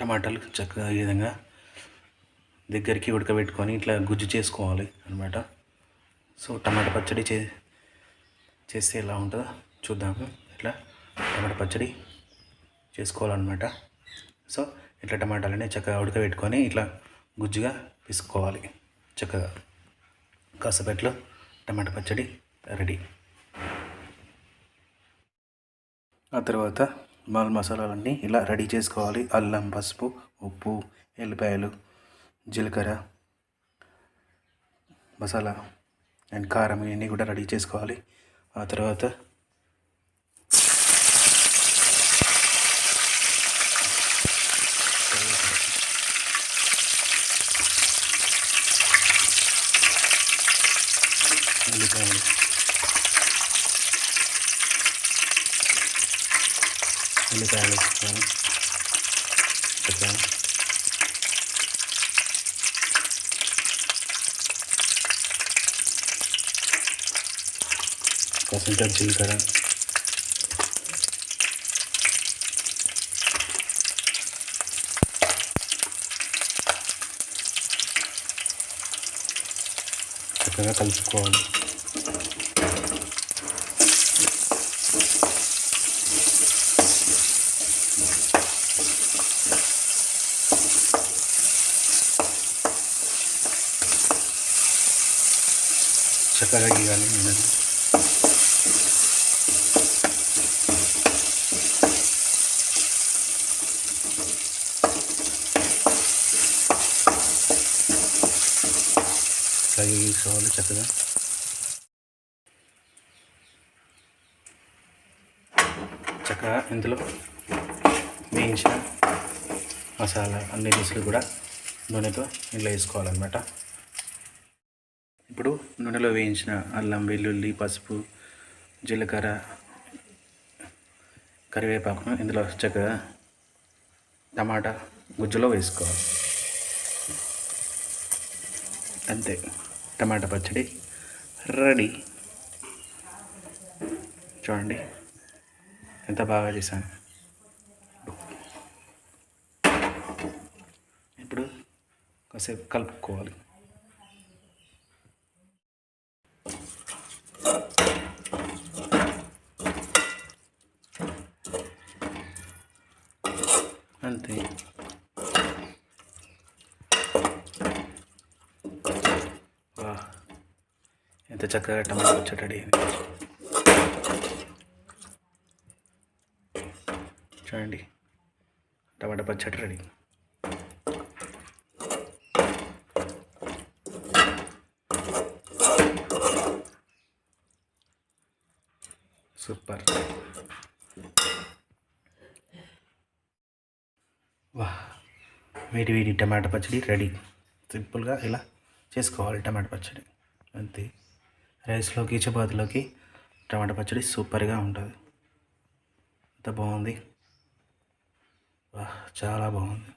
టమాటాలు చక్కగా ఈ విధంగా దగ్గరికి ఉడకబెట్టుకొని ఇట్లా గుజ్జు చేసుకోవాలి అనమాట సో టమాటా పచ్చడి చే చేస్తే ఎలా ఉంటుందో చూద్దాము ఇట్లా టమాటా పచ్చడి చేసుకోవాలన్నమాట. సో ఇట్లా టమాటాలని చక్కగా ఉడకబెట్టుకొని ఇట్లా గుజ్జుగా పిసుకోవాలి. చక్కగా కాసేపట్లో టమాటా పచ్చడి రెడీ. ఆ తర్వాత మాల్ మసాలాలన్నీ ఇలా రెడీ చేసుకోవాలి. అల్లం పసుపు ఉప్పు ఎల్లిపాయలు జీలకర్ర మసాలా అండ్ కారం ఇవన్నీ కూడా రెడీ చేసుకోవాలి. ఆ తర్వాత ఉల్లిపాయలు ఉల్లిపాయలు వేసుకోవాలి చక్కగా కాసేపు జీలకర్ర చక్కగా కలుపుకోవాలి చక్కగా గీయాలి నేను చక్కగా. గీసుకోవాలి చక్కగా చక్కగా ఇందులో వేయించిన మసాలా అన్ని దిశలు కూడా నూనెతో ఇంట్లో వేసుకోవాలన్నమాట. ఇప్పుడు నూనెలో వేయించిన అల్లం వెల్లుల్లి పసుపు జీలకర్ర కరివేపాకును ఇందులో చక్కగా టమాటా గుజ్జులో వేసుకోవాలి. అంతే. టమాటా పచ్చడి రెడీ. చూడండి. ఎంత బాగా చేశాను. ఇప్పుడు కాసేపు కలుపుకోవాలి. అంతే వా ఎంత చక్కగా టమాటా పచ్చడి రెడీ అయింది చూడండి టమాటా పచ్చడి రెడీ సూపర్ వేడి వేడి టమాటా పచ్చడి రెడీ. సింపుల్గా ఇలా చేసుకోవాలి టమాటా పచ్చడి. అంతే. రైస్లోకి చపాతీలోకి టమాటా పచ్చడి సూపర్గా ఉంటుంది. ఎంత బాగుంది. చాలా బాగుంది.